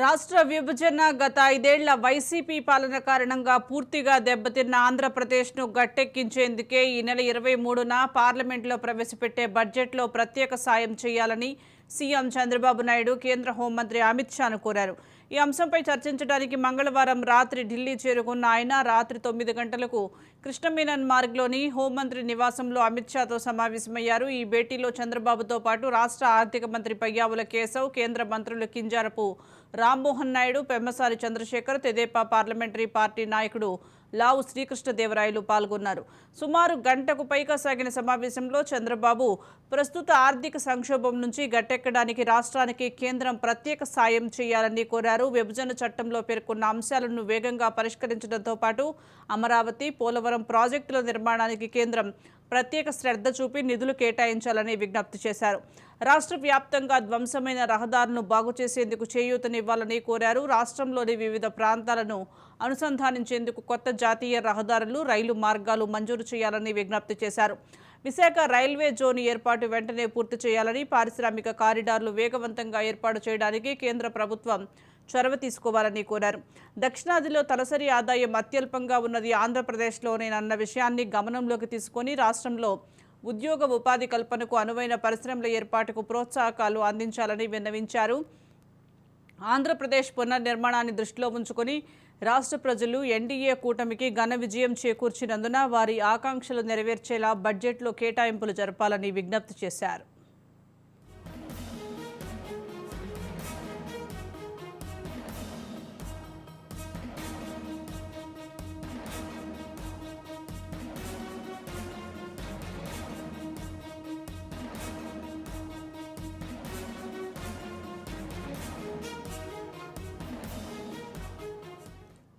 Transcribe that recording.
రాష్ట్ర విభజన గత ఐదేళ్ళ వైసీపీ పాలన కారణంగా పూర్తిగా దెబ్బతిన్న ఆంధ్రప్రదేశ్ను గట్టెక్కించేందుకే ఈ నెల ఇరవై మూడున పార్లమెంట్లో ప్రవేశపెట్టే బడ్జెట్లో ప్రత్యేక సాయం చేయాలని సీఎం చంద్రబాబు నాయుడు కేంద్ర హోంమంత్రి అమిత్ షాను కోరారు. ఈ అంశంపై చర్చించడానికి మంగళవారం రాత్రి ఢిల్లీ చేరుకున్న ఆయన రాత్రి తొమ్మిది గంటలకు కృష్ణమీనన్ మార్గ్లోని హోంమంత్రి నివాసంలో అమిత్ షాతో సమావేశమయ్యారు. ఈ భేటీలో చంద్రబాబుతో పాటు రాష్ట్ర ఆర్థిక మంత్రి పయ్యావుల కేశవ్ కేంద్ర మంత్రులు కింజారపు రామ్మోహన్ నాయుడు పెమ్మసారి చంద్రశేఖర్ తెదేపా పార్లమెంటరీ పార్టీ నాయకుడు లావు శ్రీకృష్ణదేవరాయలు పాల్గొన్నారు. సుమారు గంటకు పైగా సాగిన సమావేశంలో చంద్రబాబు ప్రస్తుత ఆర్థిక సంక్షోభం నుంచి గట్టెక్కడానికి రాష్ట్రానికి కేంద్రం ప్రత్యేక సాయం చేయాలని కోరారు. విభజన చట్టంలో పేర్కొన్న అంశాలను వేగంగా పరిష్కరించడంతో పాటు అమరావతి పోలవరం ప్రాజెక్టుల నిర్మాణానికి కేంద్రం ప్రత్యేక శ్రద్ధ చూపి నిధులు కేటాయించాలని విజ్ఞప్తి చేశారు. రాష్ట్ర వ్యాప్తంగా ధ్వంసమైన రహదారులను బాగు చేసేందుకు చేయూతనివ్వాలని కోరారు. రాష్ట్రంలోని వివిధ ప్రాంతాలను అనుసంధానించేందుకు కొత్త జాతీయ రహదారులు రైలు మార్గాలు మంజూరు చేయాలని విజ్ఞప్తి చేశారు. విశాఖ రైల్వే జోన్ ఏర్పాటు వెంటనే పూర్తి చేయాలని పారిశ్రామిక కారిడార్లు వేగవంతంగా ఏర్పాటు చేయడానికి కేంద్ర ప్రభుత్వం చొరవ తీసుకోవాలని కోరారు. దక్షిణాదిలో తలసరి ఆదాయం అత్యల్పంగా ఉన్నది. ఆంధ్రప్రదేశ్లోనేనన్న విషయాన్ని గమనంలోకి తీసుకొని రాష్ట్రంలో ఉద్యోగ ఉపాధి కల్పనకు అనువైన పరిశ్రమల ఏర్పాటుకు ప్రోత్సాహకాలు అందించాలని విన్నవించారు. ఆంధ్రప్రదేశ్ పునర్నిర్మాణాన్ని దృష్టిలో ఉంచుకొని రాష్ట్ర ప్రజలు ఎన్డీఏ కూటమికి ఘన విజయం చేకూర్చినందున వారి ఆకాంక్షలు నెరవేర్చేలా బడ్జెట్లో కేటాయింపులు జరపాలని విజ్ఞప్తి చేశారు.